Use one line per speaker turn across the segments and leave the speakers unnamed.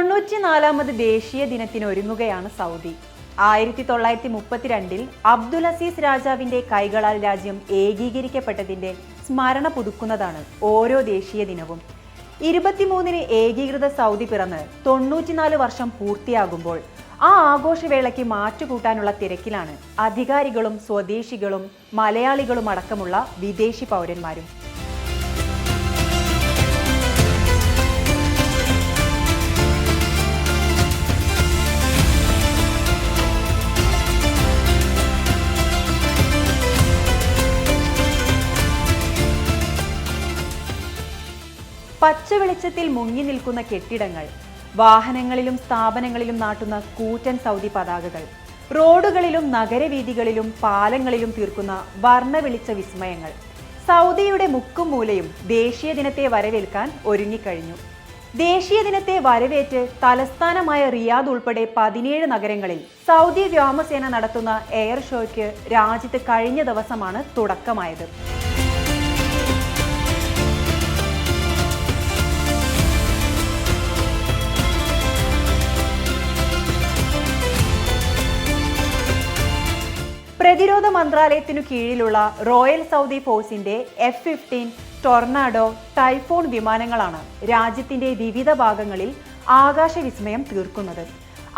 തൊണ്ണൂറ്റിനാലാമത് ദേശീയ ദിനത്തിനൊരുങ്ങുകയാണ് സൗദി. ആയിരത്തി തൊള്ളായിരത്തി മുപ്പത്തിരണ്ടിൽ അബ്ദുൽ അസീസ് രാജാവിന്റെ കൈകളാൽ രാജ്യം ഏകീകരിക്കപ്പെട്ടതിന്റെ സ്മരണ പുതുക്കുന്നതാണ് ഓരോ ദേശീയ ദിനവും. ഇരുപത്തിമൂന്നിന് ഏകീകൃത സൗദി പിറന്ന് തൊണ്ണൂറ്റിനാല് വർഷം പൂർത്തിയാകുമ്പോൾ ആ ആഘോഷവേളയ്ക്ക് മാറ്റുകൂട്ടാനുള്ള തിരക്കിലാണ് അധികാരികളും സ്വദേശികളും മലയാളികളും അടക്കമുള്ള വിദേശി പൗരന്മാരും. പച്ച വെളിച്ചത്തിൽ മുങ്ങി നിൽക്കുന്ന കെട്ടിടങ്ങൾ വാഹനങ്ങളിലും സ്ഥാപനങ്ങളിലും നാട്ടുന്ന കൂറ്റൻ സൗദി പതാകകൾ റോഡുകളിലും നഗരവീഥികളിലും പാലങ്ങളിലും തീർക്കുന്ന വർണ വെളിച്ച വിസ്മയങ്ങൾ. സൗദിയുടെ മുക്കും മൂലയും ദേശീയ ദിനത്തെ വരവേൽക്കാൻ ഒരുങ്ങിക്കഴിഞ്ഞു. ദേശീയ ദിനത്തെ വരവേറ്റ് തലസ്ഥാനമായ റിയാദ് ഉൾപ്പെടെ പതിനേഴ് നഗരങ്ങളിൽ സൗദി വ്യോമസേന നടത്തുന്ന എയർ ഷോയ്ക്ക് രാജ്യത്ത് കഴിഞ്ഞ ദിവസമാണ് തുടക്കമായത്. പ്രതിരോധ മന്ത്രാലയത്തിനു കീഴിലുള്ള റോയൽ സൗദി ഫോഴ്സിന്റെ എഫ് ഫിഫ്റ്റീൻ ടൊർണാഡോ ടൈഫോൺ വിമാനങ്ങളാണ് രാജ്യത്തിന്റെ വിവിധ ഭാഗങ്ങളിൽ ആകാശ വിസ്മയം തീർക്കുന്നത്.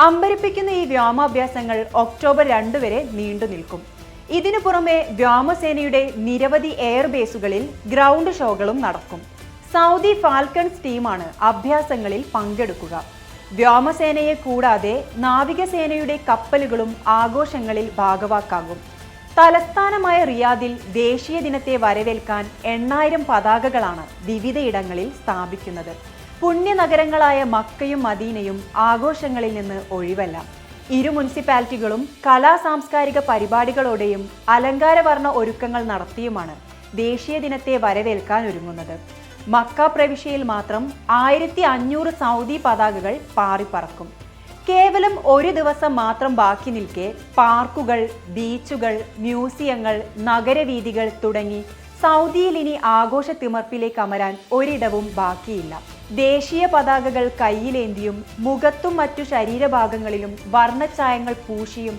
അമ്പരിപ്പിക്കുന്ന ഈ വ്യോമാഭ്യാസങ്ങൾ ഒക്ടോബർ രണ്ട് വരെ നീണ്ടു നിൽക്കും. ഇതിനു പുറമെ വ്യോമസേനയുടെ നിരവധി എയർബേസുകളിൽ ഗ്രൗണ്ട് ഷോകളും നടക്കും. സൗദി ഫാൽക്കൺസ് ടീമാണ് അഭ്യാസങ്ങളിൽ പങ്കെടുക്കുക. വ്യോമസേനയെ കൂടാതെ നാവികസേനയുടെ കപ്പലുകളും ആഘോഷങ്ങളിൽ ഭാഗവാക്കാകും. തലസ്ഥാനമായ റിയാദിൽ ദേശീയ ദിനത്തെ വരവേൽക്കാൻ എണ്ണായിരം പതാകകളാണ് വിവിധയിടങ്ങളിൽ സ്ഥാപിക്കുന്നത്. പുണ്യനഗരങ്ങളായ മക്കയും മദീനയും ആഘോഷങ്ങളിൽ നിന്ന് ഒഴിവല്ല. ഇരു മുനിസിപ്പാലിറ്റികളും കലാ സാംസ്കാരിക പരിപാടികളോടെയും അലങ്കാരവർണ ഒരുക്കങ്ങൾ നടത്തിയുമാണ് ദേശീയ ദിനത്തെ വരവേൽക്കാൻ ഒരുങ്ങുന്നത്. മക്ക പ്രവിശ്യയിൽ മാത്രം ആയിരത്തി അഞ്ഞൂറ് സൗദി പതാകകൾ പാറിപ്പറക്കും. കേവലം ഒരു ദിവസം മാത്രം ബാക്കി നിൽക്കെ പാർക്കുകൾ ബീച്ചുകൾ മ്യൂസിയങ്ങൾ നഗരവീഥികൾ തുടങ്ങി സൗദിയിൽ ഇനി ആഘോഷ തിമർപ്പിലേക്ക് അമരാൻ ഒരിടവും ബാക്കിയില്ല. ദേശീയ പതാകകൾ കയ്യിലേന്തിയും മുഖത്തും മറ്റു ശരീരഭാഗങ്ങളിലും വർണച്ചായങ്ങൾ പൂശിയും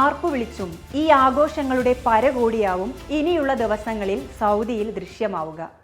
ആർപ്പുവിളിച്ചും ഈ ആഘോഷങ്ങളുടെ പരകോടിയാവും ഇനിയുള്ള ദിവസങ്ങളിൽ സൗദിയിൽ ദൃശ്യമാവുക.